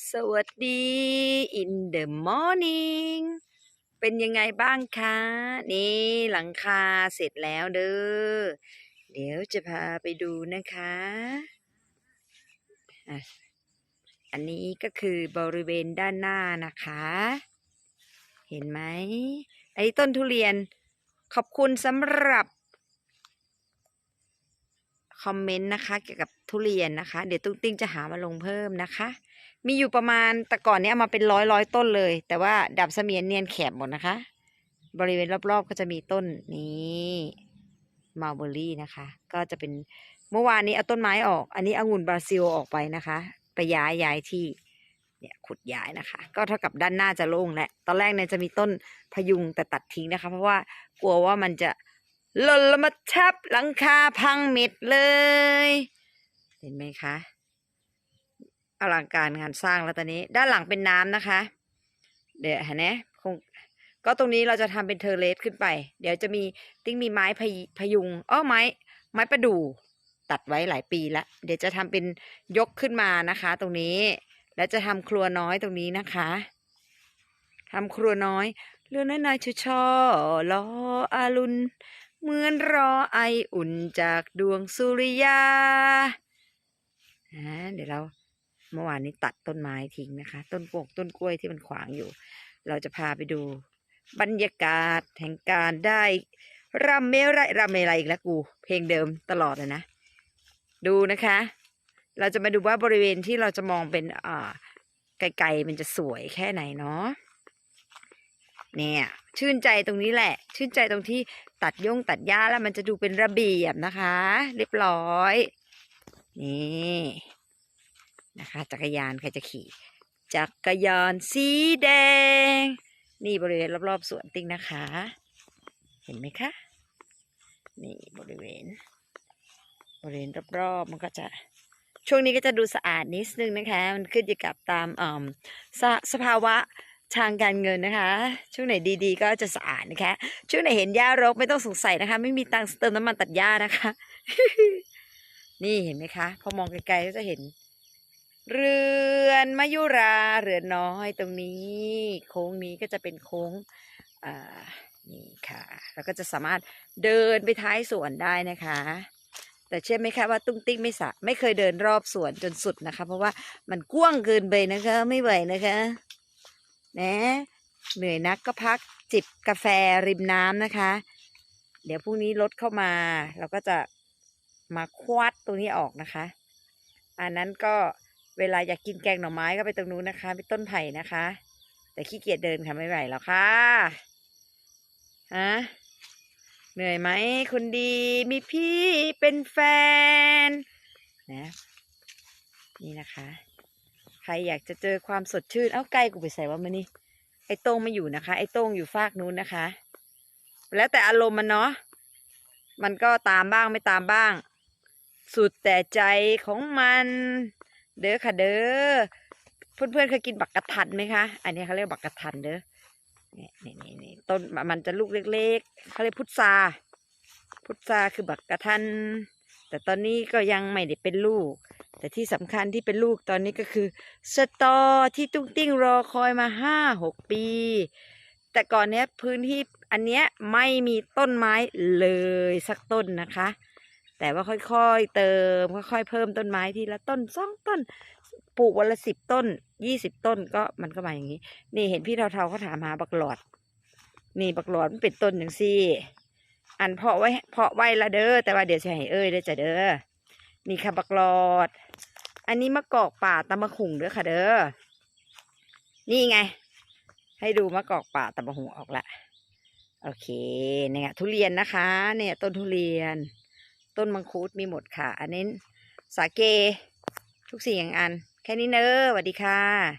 สวัสดี in the morning เป็นยังไงบ้างคะ นี่หลังคาเสร็จแล้วเด้อ เดี๋ยวจะพาไปดูนะคะอะอันนี้ก็คือบริเวณด้านหน้านะคะ เห็นไหม ไอ้ต้นทุเรียน ขอบคุณสำหรับ คอมเมนต์นะคะ เกี่ยวกับทุเรียนนะคะ เดี๋ยวตุ้งติ้งจะหามาลงเพิ่มนะคะ มีอยู่ประมาณแต่ก่อนเนี้ยมาเป็นร้อยร้อยต้นเลย แต่ว่าดับเสมียนเนียนแขบหมดนะคะ บริเวณรอบๆก็จะมีต้นนี้มาเบอรี่นะคะ ก็จะเป็นเมื่อวานนี้เอาต้นไม้ออก อันนี้องุ่นบราซิลออกไปนะคะ ไปย้ายย้ายที่เนี่ยขุดย้ายนะคะ ก็เท่ากับด้านหน้าจะโล่งและ ตอนแรกเนี่ยจะมีต้นพยุงแต่ตัดทิ้งนะคะ เพราะว่ากลัวว่ามันจะ หล่นลงมาทับหลังคาพังเม็ดเลย เห็นไหมคะอลังการงานสร้างแล้วตอนนี้ ด้านหลังเป็นน้ำนะคะ เดี๋ยวเห็นไหมคงก็ตรงนี้เราจะทำเป็นเทอร์เลสขึ้นไป เดี๋ยวจะมีติ้งมีไม้พยพยุงอ้อไม้ ไม้ประดู่ตัดไว้หลายปีแล้วเดี๋ยวจะทำเป็นยกขึ้นมานะคะ ตรงนี้ แล้วจะทำครัวน้อยตรงนี้นะคะทำครัวน้อย เรื่องน้อยๆช่อๆรออารุณ เหมือนรอไออุ่นจากดวงสุริยาเดี๋ยวเราเมื่อวานนี้ตัดต้นไม้ทิ้งนะคะ ต้นโปกต้นกล้วยที่มันขวางอยู่ เราจะพาไปดู บรรยากาศแห่งการได้รำเมไรรำเมไรอีกแล้วกู เพลงเดิมตลอดเลยนะ ดูนะคะ เราจะมาดูว่าบริเวณที่เราจะมองเป็นอ่าไกลๆมันจะสวยแค่ไหนเนาะเนี่ย ชื่นใจตรงนี้แหละ ชื่นใจตรงที่ตัดย่งตัดหญ้าแล้วมันจะดูเป็นระเบียบนะคะ เรียบร้อย นี่นะคะ จักรยานใครจะขี่ จักรยานสีแดง นี่บริเวณรอบๆสวนติ้งนะคะ เห็นไหมคะ นี่บริเวณ บริเวณรอบๆมันก็จะช่วงนี้ก็จะดูสะอาดนิดนึงนะคะ มันขึ้นอยู่กับตามอ่าสสภาวะ ทางการเงินนะคะ ช่วงไหนดีๆ ก็จะสะอาดนะคะ ช่วงไหนเห็นหญ้ารกไม่ต้องสงสัยนะคะ ไม่มีตังค์เติมน้ำมันตัดหญ้านะคะ นี่เห็นไหมคะ พอมองไกลๆก็จะเห็น เรือนมายุราเรือนน้อยตรงนี้ โค้งนี้ก็จะเป็นโค้งอ่านี่ค่ะแล้วก็จะสามารถเดินไปท้ายสวนได้นะคะ แต่เชื่อไหมคะว่าตุ้งติ้งไม่สะไม่เคยเดินรอบสวนจนสุดนะคะ เพราะว่ามันกว้างเกินไปนะคะ ไม่ไหวนะคะ นะเหนื่อยนักก็พักจิบกาแฟริมน้ำนะคะ เดี๋ยวพรุ่งนี้รถเข้ามา เราก็จะมาควัดตรงนี้ออกนะคะ อันนั้นก็เวลาอยากกินแกงหน่อไม้ก็ไปตรงนู้นนะคะไปต้นไผ่นะคะ แต่ขี้เกียจเดินค่ะไม่ไหวแล้วค่ะฮะเหนื่อยไหมคุณดีมีพี่เป็นแฟนนะนี่นะคะ ใครอยากจะเจอความสดชื่น เอ้าไกลกูไปใส่ว่ามันนี่ไอ้โต้งไม่อยู่นะคะ ไอ้โต้งอยู่ฟากนู้นนะคะ แล้วแต่อารมณ์มันเนาะมันก็ตามบ้างไม่ตามบ้าง สุดแต่ใจของมัน เด้อค่ะเด้อเพื่อนๆเคยกินบักกะทันไหมคะอันนี้เขาเรียกบักกะทันเด้อนี่นี่นี่ต้นมันจะลูกเล็กๆเขาเรียกพุทราพุทราคือบักกะทันแต่ตอนนี้ก็ยังไม่ได้เป็นลูก แต่ที่สำคัญที่เป็นลูกตอนนี้ก็คือ สตอที่ตุ้งติ้งรอคอยมาห้าหกปี แต่ก่อนเนี้ยพื้นที่อันเนี้ยไม่มีต้นไม้เลยสักต้นนะคะ แต่ว่าค่อยๆเติมค่อยๆเพิ่มต้นไม้ทีละต้นสองต้น ปลูกวันละสิบต้นยี่สิบต้นก็มันก็มาอย่างนี้ นี่เห็นพี่เทาๆเขาถามหาบักหลอด นี่บักหลอดมันเป็นต้นอย่างซี่ อันเพาะไว้เพาะไว้ละเด้อแต่ว่าเดี๋ยวจะให้เอ้ยเด้อจะเด้อ นี่ค่ะบักหลอด อันนี้มะกอกป่าตะมะขุงเด้อค่ะเด้อ นี่ไง ให้ดูมะกอกป่าตะมะหุงออกละ โอเคเนี่ยทุเรียนนะคะ เนี่ยต้นทุเรียน ต้นมังคุดมีหมดค่ะ อันนี้สาเก ทุกสิ่งอย่างอัน แค่นี้เนอะสวัสดีค่ะ